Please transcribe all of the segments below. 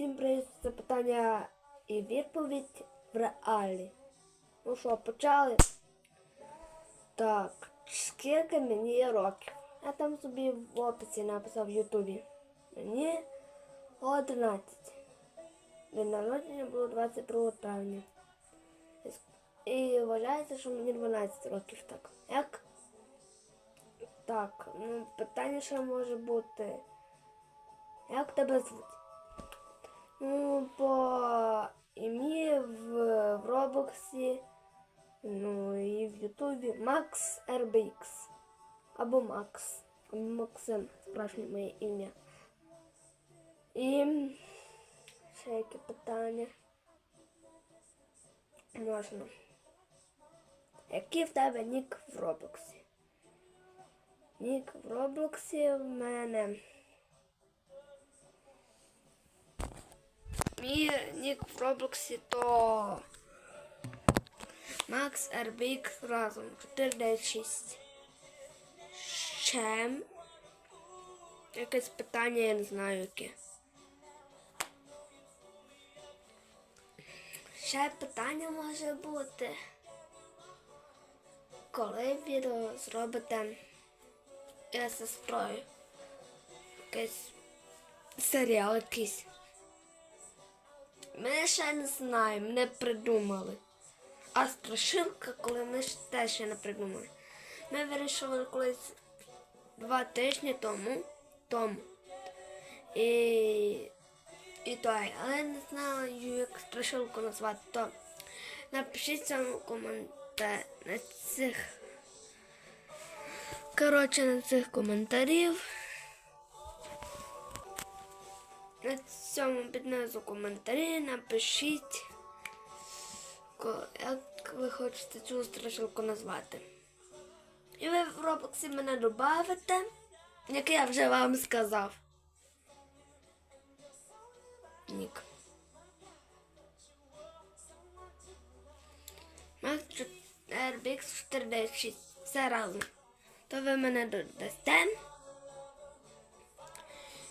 Всім привіт, це питання і відповідь в реалі. Ну що, почали? Так, скільки мені років? Я там собі в описі написав в Ютубі. Мені 11. День народження було 22 травня. І вважається, що мені 12 років так. Як? Так, ну питання ще може бути. Як тебе звуть? Ну, по ім'ї в, в Роблоксі, ну і в Ютубі Макс RBX. Або Макс. Або Максим, справжнє моє ім'я. І ще яке питання. Можна. Який в тебе нік в Роблоксі? Нік в Роблоксі в мене. Мій нік в Роблоксі то Max RBX разом 496. Ще якесь питання, я не знаю яке. Ще питання може бути. Коли відео зробите із сестрою? Якийсь серіал якийсь. Ми ще не знаємо, не придумали. А страшилка, коли ми теж ще не придумали. Ми вирішили колись два тижні тому. тому. І, і то, але не знаю, як страшилку назвати. То напишіть цьому коментар на цих. Коротше, на цих коментарів. На цьому піднизу коментарі напишіть, як ви хочете цю страшилку назвати. І ви в Роблоксі мене додавите, як я вже вам сказав. Нік. Макс RBX 496. Все разом. То ви мене додасте.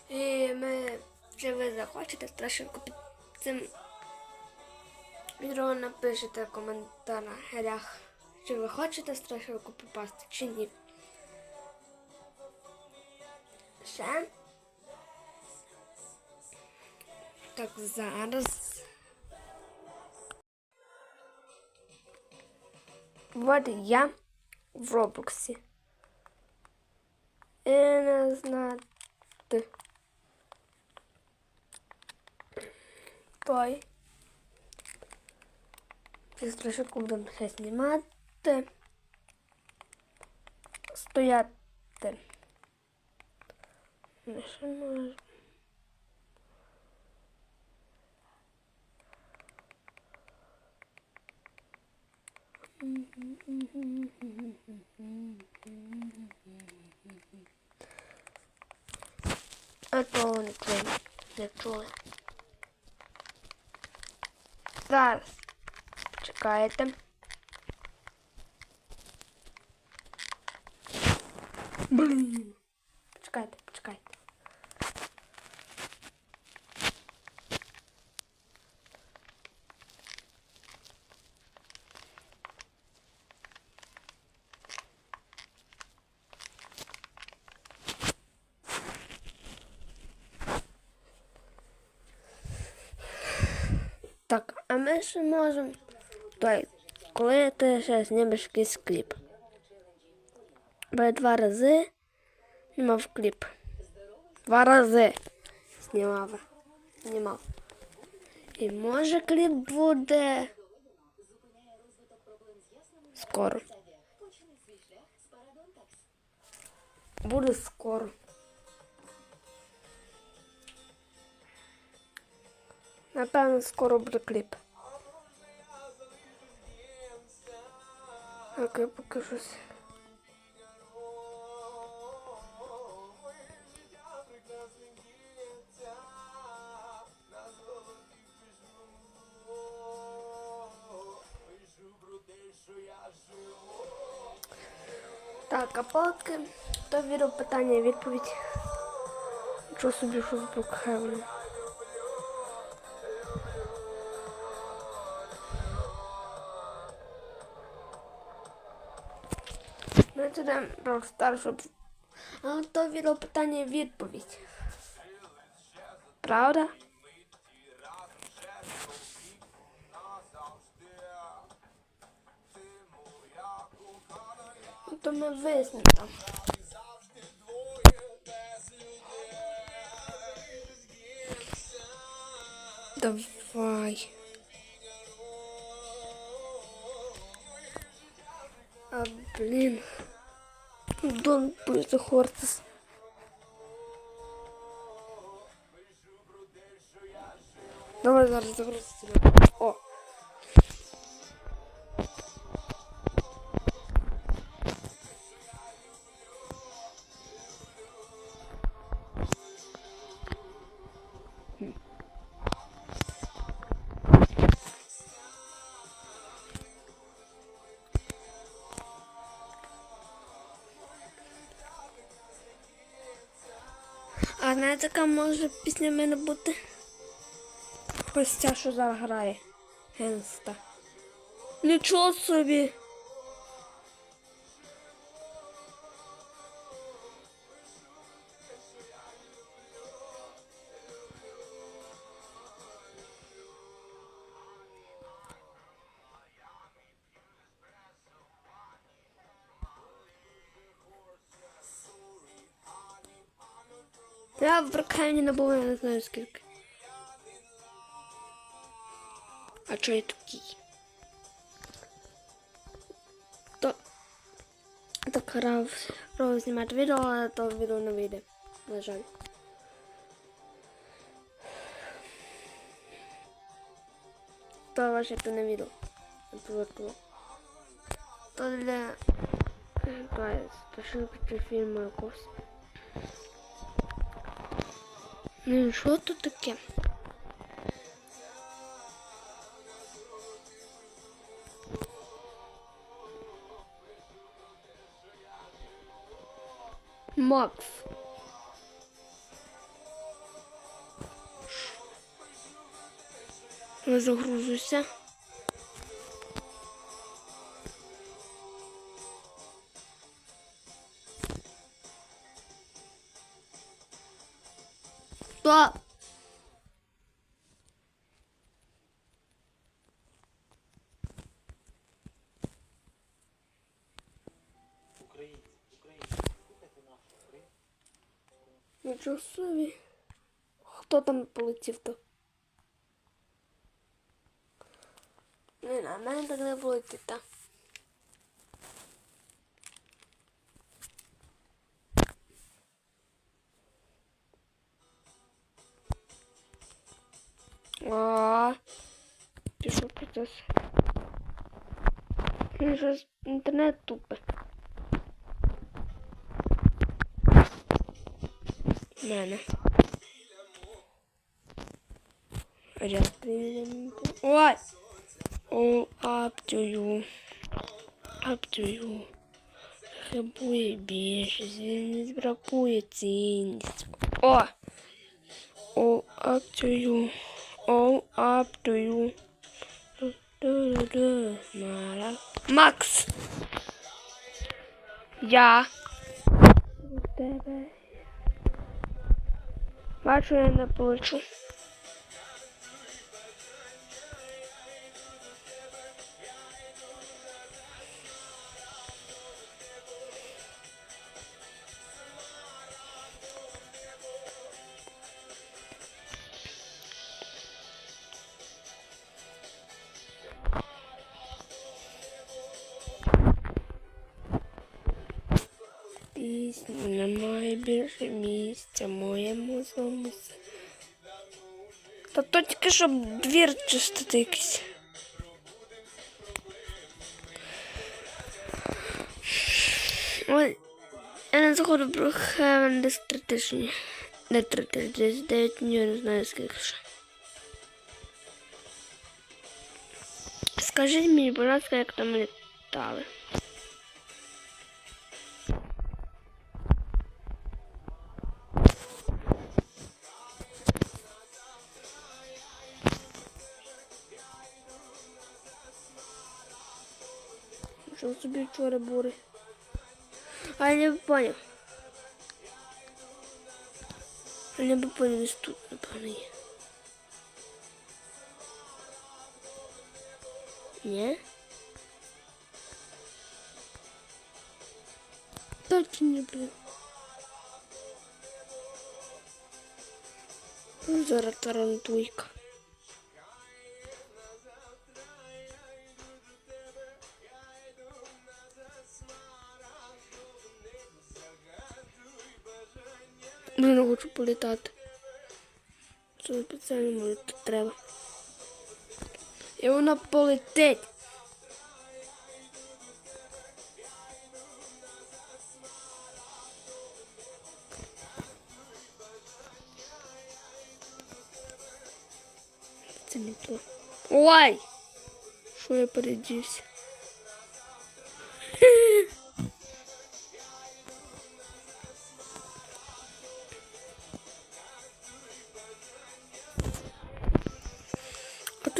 І ми, чи ви захочете страшилку під цим відео напишете в коментарях, чи ви хочете страшилку попасти, чи ні. Ще. Так, зараз. Вот я в Роблоксі. І не знати. Той. Цю страшилку будемо ще знімати. Стояти. Ну, що може? А то вони твої не чули. Зараз. Чекаєте. Блін. Почекайте, ми ще можемо. Той, коли ти ще знімеш якийсь кліп. Бо я два рази знімав кліп. Два рази знімав. Знімав. І може кліп буде скоро. Буде скоро. Напевно, скоро буде кліп. Так, я покажусь. Так, а поки то відео питання відповідь. Нічого собі Фейсбук Хевен. Ми Rockstar, щоб... То відео питання відповідь. Правда? Ну, то ми вияснимо там. Давай. А, блін. Дон буде Хортес. Давай зараз загрузити. О. А знаєте, яка може після мене бути? Ось ця, що зараз грає. Генста. Нічого собі. Я в Бракхайні набув, я не знаю скільки. А чого я такий? То так грав, знімати відео, але то відео не вийде. На жаль. То ваше то не відео. Повернуло. То для... Давай, страшилки чи фільму якогось. Ну що тут таке? Макс. Я загрузуся. Українську. Нічого собі. Хто там полетів то? Не, на мене так не полетить, так? А, пішов процес. Щось інтернет тупе. Мене. Ой! You. Up to. Хибує більшість, не бракує цінність. О! To you. all up to you. Max! Ja. Patrzę na poczu. Більше місця моєму злому. с- Та то тільки щоб двір чистити якийсь. Ой, я не заходу про Heaven десь три тижні. Не три тижні, десь дев'ять днів, не знаю скільки ще. Скажіть мені, будь ласка, як там літали. собі вчора бури? А я не понял. Я не понял, десь тут, напевно, є. Ні? Точно, блин. Ну, Зараз тарантуйка. Політати. Це спеціально може тут треба. І вона полетить. Це не то. Ой! Що я передівся?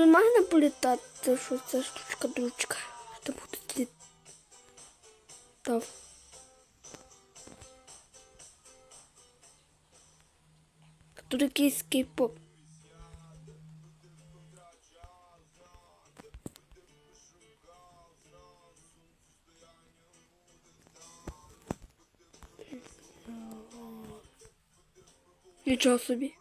Можна політати, що це штучка-дручка. Що буде літав. Тут якийсь кей-поп. Нічого собі.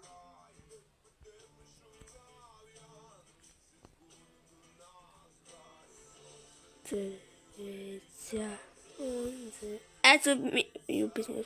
А це мою пісню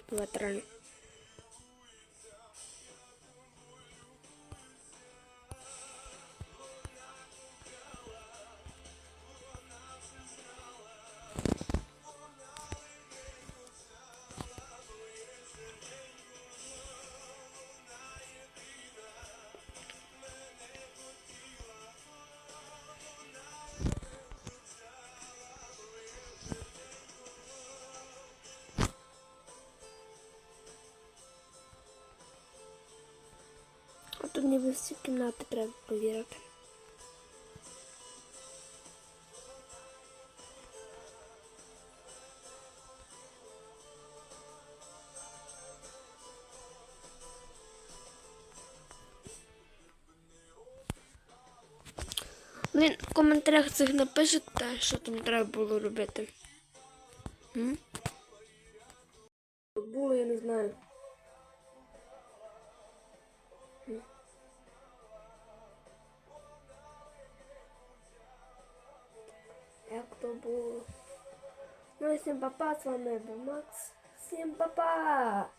тут ніби всі кімнати треба повірити. Блін, в коментарях цих напишете, що там треба було робити. Було, я не знаю. То было. Ну и всем папа, с вами был Макс. Всем папа!